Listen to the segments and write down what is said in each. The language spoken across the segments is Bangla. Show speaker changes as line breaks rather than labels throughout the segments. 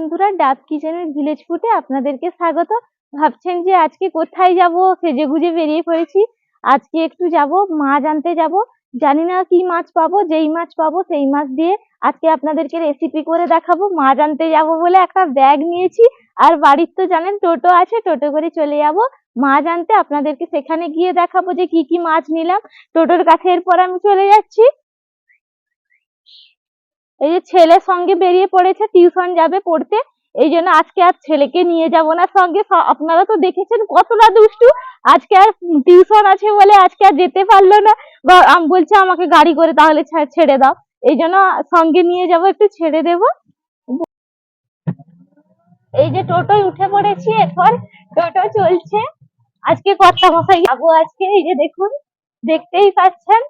বন্ধুরা, ডাব কিচেনের ভিলেজ ফুটে আপনাদেরকে স্বাগত। ভাবছেন যে আজকে কোথায় যাব? সেজে গুজে বেরিয়ে পড়েছি। আজকে একটু যাব, মাছ আনতে যাব। জানি না কি মাছ পাবো, যেই মাছ পাবো সেই মাছ দিয়ে আজকে আপনাদেরকে রেসিপি করে দেখাবো। মাছ আনতে যাব বলে একটা ব্যাগ নিয়েছি। আর বাড়ির তো জানেন, টোটো আছে, টোটো করে চলে যাব। মাছ আনতে আপনাদেরকে সেখানে গিয়ে দেখাবো যে কি কি মাছ নিলাম। টোটোর কাছে এরপর আমি চলে যাচ্ছি। এই যে ছেলের সঙ্গে বেরিয়ে পড়েছে টিউশন যাবে পড়তে, এই জন্য আজকে আর ছেলেকে নিয়ে যাব না সঙ্গে। আপনারা তো দেখেছেন কতটা দুষ্টু। আজকে আর টিউশন আছে বলে আজকে আর যেতে পারল না। বা বলছে আমাকে গাড়ি করে তাহলে ছেড়ে দাও। এই জন্য সঙ্গে নিয়ে যাব, একটু ছেড়ে দেব। এই যে টোটোয় উঠে পড়েছি এরপর টোটো চলছে। আজকে কর্তা মশাই যাব আজকে, এই যে দেখুন, দেখতেই পাচ্ছেন।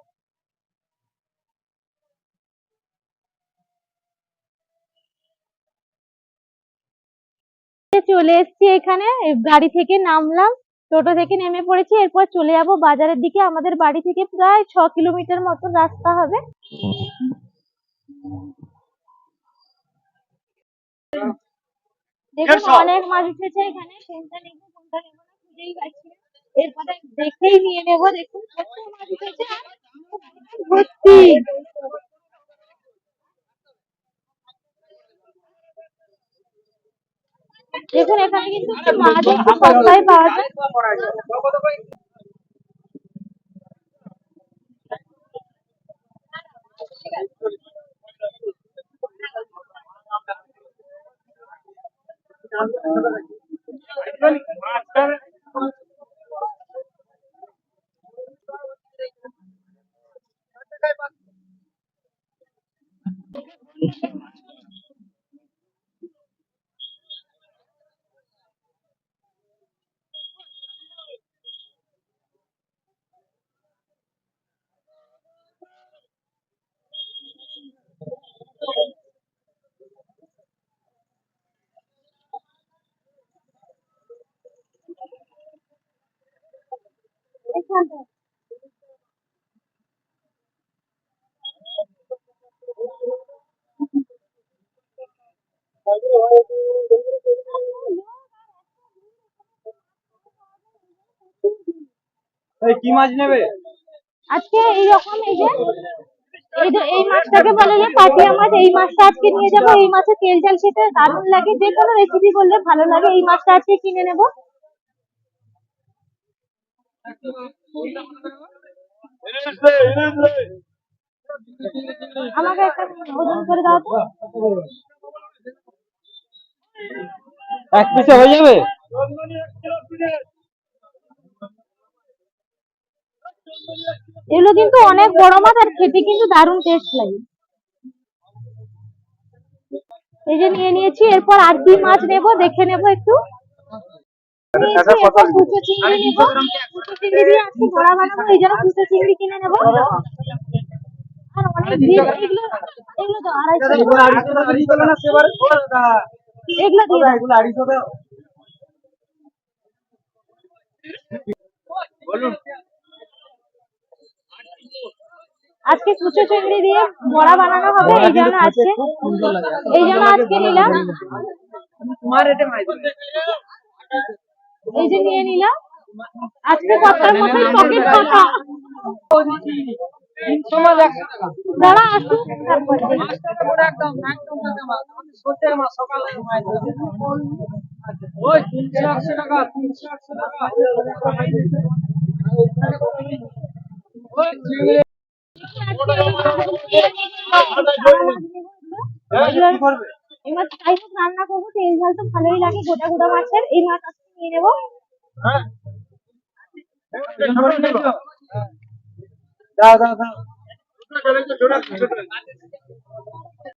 চলে এসেছি এখানে। গাড়ি থেকে নামলাম টোটো থেকে নেমে পড়েছি এরপর চলে যাব বাজারের দিকে। আমাদের বাড়ি থেকে প্রায় ছ কিলোমিটার মতো রাস্তা হবে। দেখুন অনেক মাছ উঠেছে এখানে। কোনটা নেব কোনটা নেব না খুঁজেই পাচ্ছি এরপরে দেখেই নিয়ে নেব দেখুন কত মাছ উঠেছে। ভর্তি। দেখুন এখানে কিন্তু একটু মাছ একটু সস্তায় পাওয়া যায় এখানটা
এই কি মাছ নেবে?
আজকে এইরকম এই যে এই যে এই মাছটাকে বলে যে পাটিয়া মাছ এই মাছটা আজকে নিয়ে যাব। এই মাছের তেল ঝাল খেতে দারুণ লাগে। যে কোনো রেসিপি করলে ভালো লাগে। এই মাছটা আজকে কিনে নেব। আমাকে করে দাও তো
এক পিসে হয়ে যাবে?
এগুলো কিন্তু অনেক বড় মাছ আর খেতে কিন্তু দারুণ টেস্ট লাগে। এই যে নিয়ে নিয়েছি, এরপর আর কি মাছ নেব দেখে নেব একটু। দিয়ে আজকে বড়া বানাবো এই জন্য কুচো চিংড়ি কিনে নেব। আর অনেক দিন এগুলো এগুলো তো আড়াইশো
এগুলো দিয়ে দিলো
এগুলো দিয়ে দাও।
এগুলো আড়াইশো বলুন।
আজকে কুচো চিংড়ি দিয়ে বড়া বানানো হবে এই জন্য আজকে এই জন্য আজকে নিলাম। এই যে নিয়ে নিলাম। আজকে মতোই পকেট ফাঁকা
তোমার একশো
দাঁড়া আসুন তারপরে
একদম একদম কাঁচা মাছ আমাদের সত্যের মাছ সকালে ওই তিনশো একশো টাকা। তিনশো একশো টাকা ওই চিংড়ি
এই মাছ ফ্রাই রান্না করব তেল ঝাল তো ভালোই লাগে গোটা গোটা মাছের। এই মাছ আজকে নিয়ে নেব।
হ্যাঁ। দাও দাও দাও